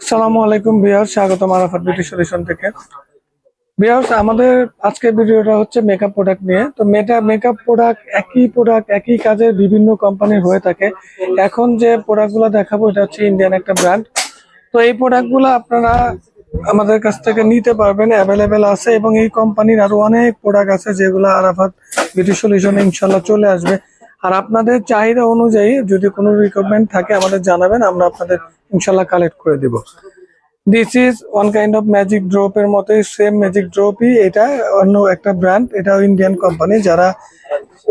আসসালামু আলাইকুম বিহার স্বাগতম আরাফাত বিউটি সলিউশন থেকে। আমাদের আজকের ভিডিওটা হচ্ছে মেকআপ প্রোডাক্ট নিয়ে। তো মেটা মেকআপ প্রোডাক্ট একই প্রোডাক্ট একই কাজের বিভিন্ন কোম্পানির হয়ে থাকে। এখন যে প্রোডাক্টগুলো দেখাবো, এটা হচ্ছে ইন্ডিয়ান একটা ব্র্যান্ড তো এই প্রোডাক্টগুলো আপনারা আমাদের কাছ থেকে নিতে পারবেন অ্যাভেলেবেল আছে, এবং এই কোম্পানির আরও অনেক প্রোডাক্ট আছে যেগুলো আরাফাত বিউটি সলিউশনে ইনশাল্লাহ চলে আসবে। আর আপনাদের চাহিদা অনুযায়ী যদি কোনো রিকোয়ারমেন্ট থাকে, আমাদের জানাবেন, আমরা আপনাদের ইনশাল্লাহ কালেক্ট করে দিব। This is one kind of magic drop এর মতোই সেম ম্যাজিক ড্রপই এটা অন্য একটা ব্র্যান্ড এটাও ইন্ডিয়ান কোম্পানি যারা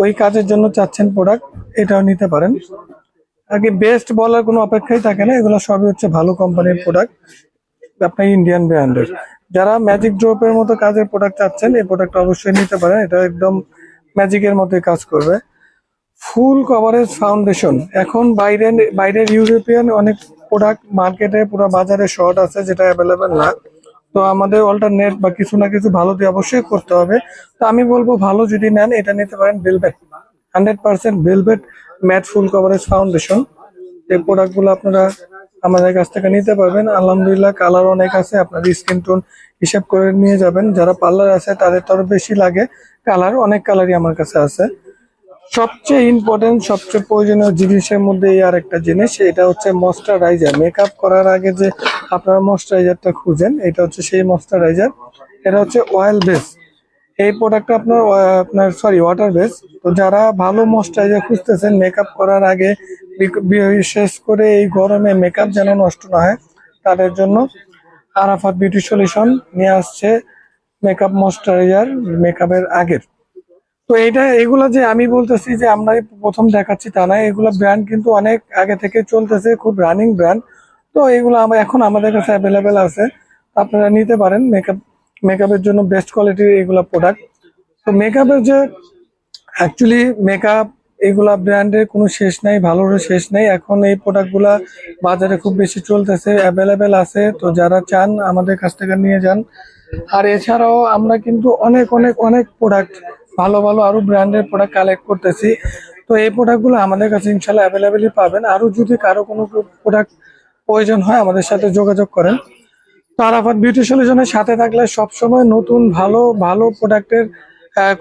ওই কাজের জন্য চাচ্ছেন প্রোডাক্ট এটাও নিতে পারেন। আগে বেস্ট বলার কোনো অপেক্ষাই থাকে না, এগুলো সবই হচ্ছে ভালো কোম্পানির প্রোডাক্ট আপনার ইন্ডিয়ান ব্র্যান্ডের যারা ম্যাজিক ড্রপের মতো কাজের প্রোডাক্ট চাচ্ছেন, এই প্রোডাক্ট অবশ্যই নিতে পারেন। এটা একদম ম্যাজিকের মতোই কাজ করবে। ফুল কভারেজ ফাউন্ডেশন এখন বাইরে, বাইরের ইউরোপিয়ান অনেক প্রোডাক্ট মার্কেটে পুরো বাজারে শর্ট আছে, যেটা অ্যাভেলেবেল না। তো আমাদের অল্টারনেট বা কিছু না কিছু ভালো দিয়ে অবশ্যই করতে হবে। তো আমি বলব, ভালো যদি নেন, এটা নিতে পারেন velvet hundred percent velvet matte full coverage foundation এই প্রোডাক্টগুলো আপনারা আমাদের কাছ থেকে নিতে পারবেন। আলহামদুলিল্লাহ কালার অনেক আছে, আপনার স্কিন টোন হিসাব করে নিয়ে যাবেন। যারা পার্লার আছে, তাদের তো বেশি লাগে। কালার অনেক কালারই আমার কাছে আছে। সবচেয়ে ইম্পর্টেন্ট সবচেয়ে প্রয়োজনীয় জিনিসের মধ্যে আর একটা জিনিস, এটা হচ্ছে ময়শ্চারাইজার মেকআপ করার আগে যে আপনারা ময়শ্চারাইজারটা খুঁজেন, এটা হচ্ছে সেই ময়শ্চারাইজার এটা হচ্ছে অয়েল বেস এই প্রোডাক্টটা আপনার আপনার সরি ওয়াটার বেস তো যারা ভালো ময়শ্চারাইজার খুঁজতেছেন মেকআপ করার আগে বিশেষ করে এই গরমে মেকআপ যেন নষ্ট না হয়, তাদের জন্য আরাফাত বিউটি সলিউশন নিয়ে আসছে মেকআপ ময়শ্চারাইজার মেকআপের আগের। তো এটা এগুলা যে আমি বলতেছি যে আমরা প্রথম দেখাচ্ছি তা না, এগুলা ব্র্যান্ড কিন্তু অনেক আগে থেকে চলতেছে, খুব রানিং ব্র্যান্ড তো এগুলো আমার এখন আমাদের কাছে অ্যাভেলেবেল আছে। আপনারা নিতে পারেন মেকআপ মেকআপের জন্য বেস্ট কোয়ালিটির এগুলা প্রোডাক্ট তো মেকআপের যে অ্যাকচুয়ালি মেকআপ এগুলা ব্র্যান্ডের কোনো শেষ নাই ভালোর শেষ নেই। এখন এই প্রোডাক্টগুলা বাজারে খুব বেশি চলতেছে অ্যাভেলেবেল আছে। তো যারা চান আমাদের কাছ থেকে নিয়ে যান। আর এছাড়াও আমরা কিন্তু অনেক অনেক অনেক প্রোডাক্ট ভালো ভালো আরও ব্র্যান্ডের প্রোডাক্ট কালেক্ট করতেছি। তো এই প্রোডাক্টগুলো আমাদের কাছে ইনশাল্লাহ অ্যাভেলেবেলই পাবেন। আরও যদি কারও কোনো প্রোডাক্ট প্রয়োজন হয়, আমাদের সাথে যোগাযোগ করেন। তো আরাফাত বিউটি সলিউশনের সাথে থাকলে সবসময় নতুন, ভালো ভালো প্রোডাক্টের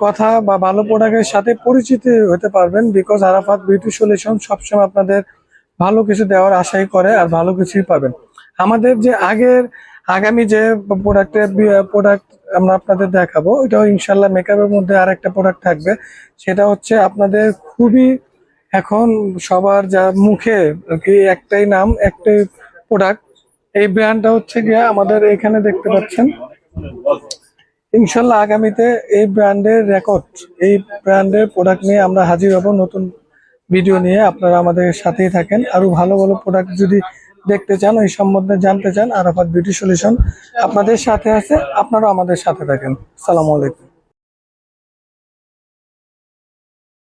কথা বা ভালো প্রোডাক্টের সাথে পরিচিত হতে পারবেন বিকজ আরাফাত বিউটি সলিউশন সবসময় আপনাদের ভালো কিছু দেওয়ার আশাই করে আর ভালো কিছুই পাবেন। আমাদের যে আগের, আগামী যে প্রোডাক্টের প্রোডাক্ট আমরা আপনাদের দেখাবো। ওইটাও ইনশাল্লাহ মেকআপের মধ্যে আর একটা প্রোডাক্ট থাকবে। সেটা হচ্ছে আপনাদের খুবই এখন সবার যা মুখে কি একটাই নাম, একটাই প্রোডাক্ট এই ব্র্যান্ডটা হচ্ছে গিয়ে আমাদের এখানে দেখতে পাচ্ছেন। ইনশাল্লাহ আগামীতে এই ব্র্যান্ডের রেকর্ড এই ব্র্যান্ডের প্রোডাক্ট নিয়ে আমরা হাজির হব নতুন ভিডিও নিয়ে। আপনারা আমাদের সাথেই থাকেন। আরও ভালো ভালো প্রোডাক্ট যদি দেখতে চান, ওই সম্বন্ধে জানতে চান, আরাফাত বিউটি সলিউশন আপনাদের সাথে আছে, আপনারাও আমাদের সাথে থাকেন। সালামু আলাইকুম।